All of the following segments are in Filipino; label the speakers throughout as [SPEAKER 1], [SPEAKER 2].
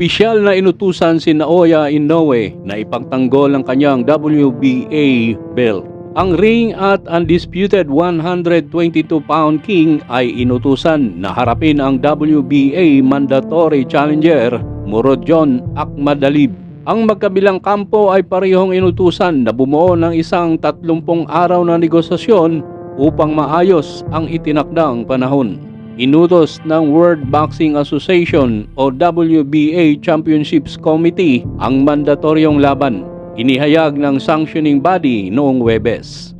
[SPEAKER 1] Opisyal na inutusan si Naoya Inoue na ipagtanggol ang kanyang WBA belt. Ang ring at undisputed 122-pound king ay inutusan na harapin ang WBA mandatory challenger Murodjon Akmadalib. Ang magkabilang kampo ay parehong inutusan na bumuo ng isang 30 araw na negosasyon upang maayos ang itinakdang panahon. Inutos ng World Boxing Association o WBA Championships Committee ang mandatoryong laban. Inihayag ng sanctioning body noong Webes.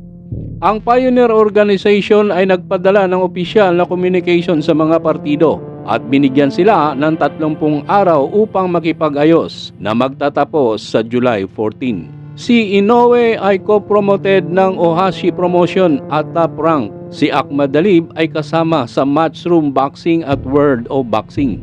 [SPEAKER 1] Ang Pioneer Organization ay nagpadala ng opisyal na communication sa mga partido at binigyan sila ng 30 araw upang makipag-ayos na magtatapos sa July 14. Si Inoue ay co-promoted ng Ohashi Promotion at Top Rank. Si Akmadalib ay kasama sa Matchroom Boxing at World of Boxing.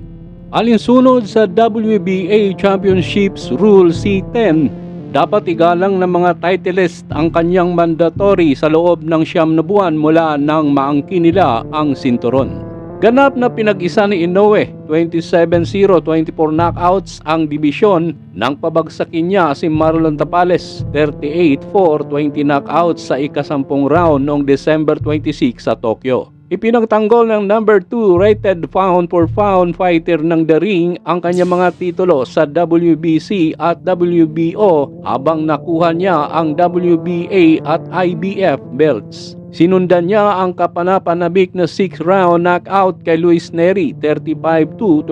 [SPEAKER 1] Alinsunod sa WBA Championships Rule C10, dapat igalang ng mga titleist ang kanyang mandatory sa loob ng siyam na buwan mula nang maangkin nila ang sinturon. Ganap na pinag-isa ni Inoue, 27-0, 24 knockouts ang dibisyon nang pabagsakin niya si Marlon Tapales, 38-4, 20 knockouts sa ikasampung round noong December 26 sa Tokyo. Ipinagtanggol ng number 2 rated pound for pound fighter ng The Ring ang kanyang mga titulo sa WBC at WBO habang nakuha niya ang WBA at IBF belts. Sinundan niya ang kapanapanabik na 6 round knockout kay Luis Neri 35-27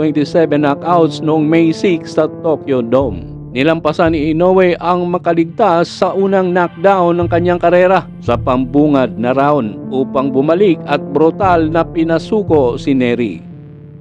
[SPEAKER 1] knockouts noong May 6 sa Tokyo Dome. Nilampasan ni Inoue ang makaligtas sa unang knockdown ng kanyang karera sa pambungad na round upang bumalik at brutal na pinasuko si Neri.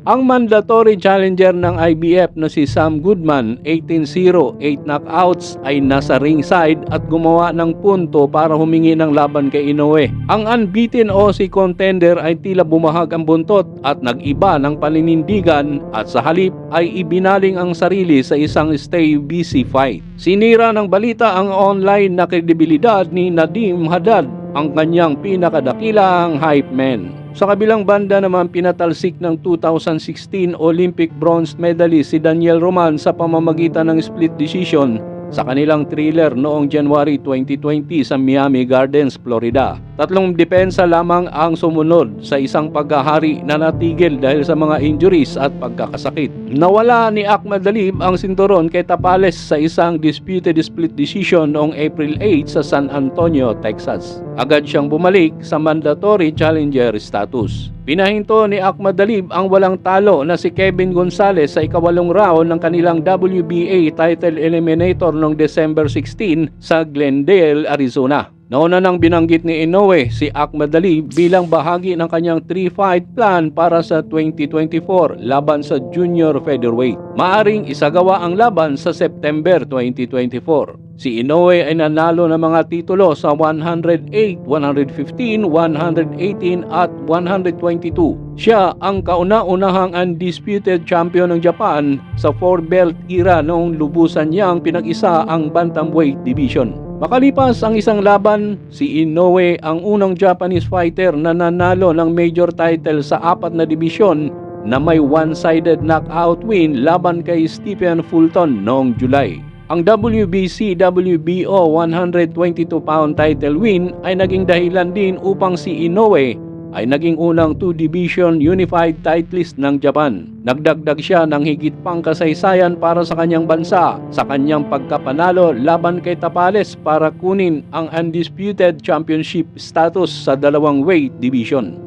[SPEAKER 1] Ang mandatory challenger ng IBF na si Sam Goodman, 18-0, 8 knockouts ay nasa ringside at gumawa ng punto para humingi ng laban kay Inoue. Ang unbeaten Aussie contender ay tila bumahag ang buntot at nag-iba ng paninindigan at sa halip ay ibinaling ang sarili sa isang stay busy fight. Sinira ng balita ang online na kredibilidad ni Nadim Haddad, ang kanyang pinakadakilang hype man. Sa kabilang banda naman pinatalsik ng 2016 Olympic bronze medalist si Daniel Roman sa pamamagitan ng split decision sa kanilang thriller noong January 2020 sa Miami Gardens, Florida. Tatlong depensa lamang ang sumunod sa isang paghahari na natigil dahil sa mga injuries at pagkakasakit. Nawala ni Ahmad Dalib ang sinturon kay Tapales sa isang disputed split decision noong April 8 sa San Antonio, Texas. Agad siyang bumalik sa mandatory challenger status. Pinahinto ni Ahmad Dalib ang walang talo na si Kevin Gonzalez sa ikawalong round ng kanilang WBA title eliminator noong December 16 sa Glendale, Arizona. Nauna nang binanggit ni Inoue si Ahmad Dalib bilang bahagi ng kanyang three-fight plan para sa 2024 laban sa junior featherweight. Maaring isagawa ang laban sa September 2024. Si Inoue ay nanalo ng mga titulo sa 108, 115, 118 at 122. Siya ang kauna-unahang undisputed champion ng Japan sa 4-belt era noong lubusan niyang pinag-isa ang bantamweight division. Makalipas ang isang laban, si Inoue ang unang Japanese fighter na nanalo ng major title sa apat na dibisyon na may one-sided knockout win laban kay Stephen Fulton noong July. Ang WBC WBO 122-pound title win ay naging dahilan din upang si Inoue ay naging unang two-division unified titleist ng Japan. Nagdagdag siya ng higit pang kasaysayan para sa kanyang bansa sa kanyang pagkapanalo laban kay Tapales para kunin ang undisputed championship status sa dalawang weight division.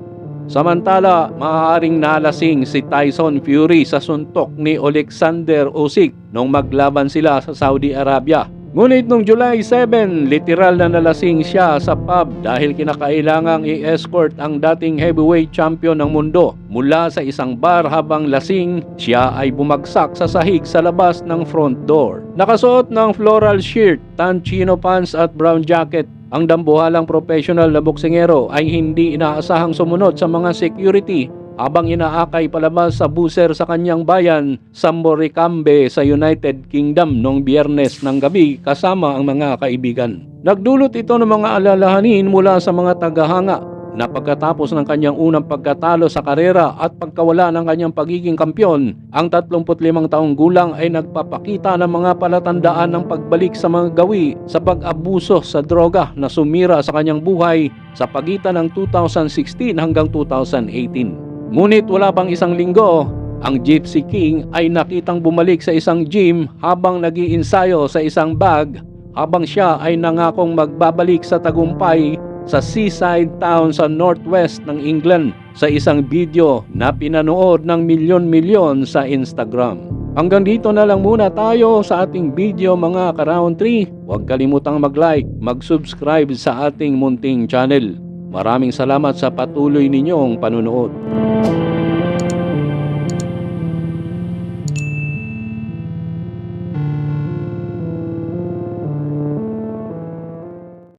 [SPEAKER 1] Samantala, maaaring nalasing si Tyson Fury sa suntok ni Alexander Usyk nung maglaban sila sa Saudi Arabia. Ngunit noong July 7, literal na nalasing siya sa pub dahil kinakailangang i-escort ang dating heavyweight champion ng mundo. Mula sa isang bar habang lasing siya ay bumagsak sa sahig sa labas ng front door. Nakasuot ng floral shirt, tan chino pants at brown jacket. Ang dambuhalang professional na boksingero ay hindi inaasahang sumunod sa mga security habang inaakay palabas sa buser sa kanyang bayan sa Moricambe sa United Kingdom noong biyernes ng gabi kasama ang mga kaibigan. Nagdulot ito ng mga alalahanin mula sa mga tagahanga na pagkatapos ng kanyang unang pagkatalo sa karera at pagkawala ng kanyang pagiging kampyon, ang 35 taong gulang ay nagpapakita ng mga palatandaan ng pagbalik sa mga gawi sa pag-abuso sa droga na sumira sa kanyang buhay sa pagitan ng 2016 hanggang 2018. Ngunit wala pang isang linggo, ang Gypsy King ay nakitang bumalik sa isang gym habang nag-iinsayo sa isang bag habang siya ay nangakong magbabalik sa tagumpay sa seaside town sa northwest ng England sa isang video na pinanood ng milyon-milyon sa Instagram. Hanggang dito na lang muna tayo sa ating video mga ka-round 3. Huwag kalimutang mag-like, mag-subscribe sa ating munting channel. Maraming salamat sa patuloy ninyong panunood.